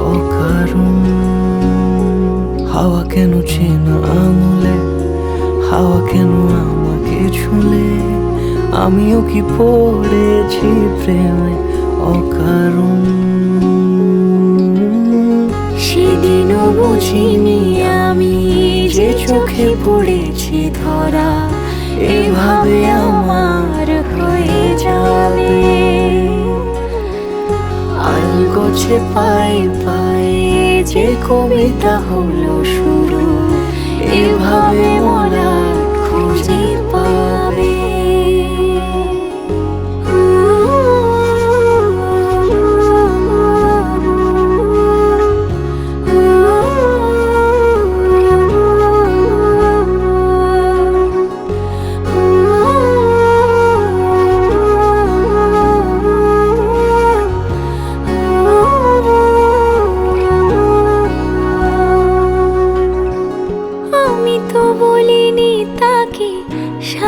অকারণ হাওয়া কেন চেনা আঙুলে হাওয়া কেন আমাকে ছুলে? আমিও কি পড়েছি প্রেমে? অকারণ সেদিনও বুঝিনি আমি যে চোখে পড়েছি ধরা। এভাবে আমার পায়ে পায়ে যে কবিতা হলো শুরু।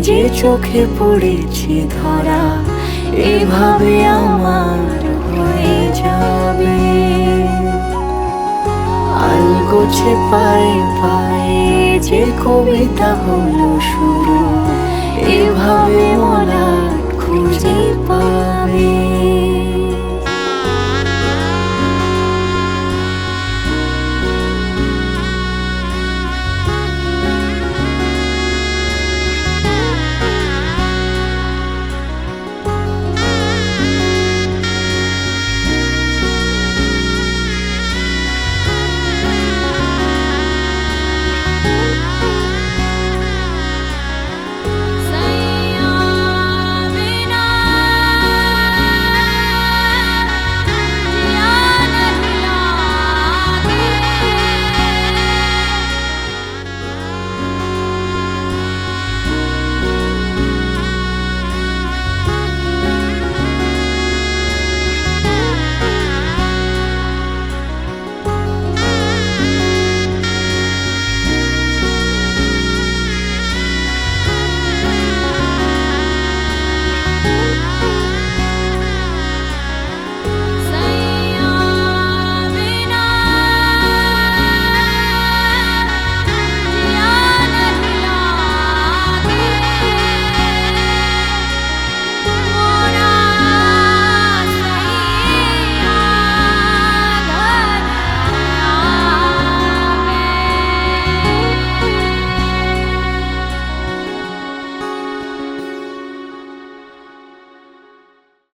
যে চোখে পড়েছি ধরা, এভাবে আমার হয়ে যাবে। আলগোছে পায়ে পায়ে যে কবিতা হলো শুরু, এভাবে পাবে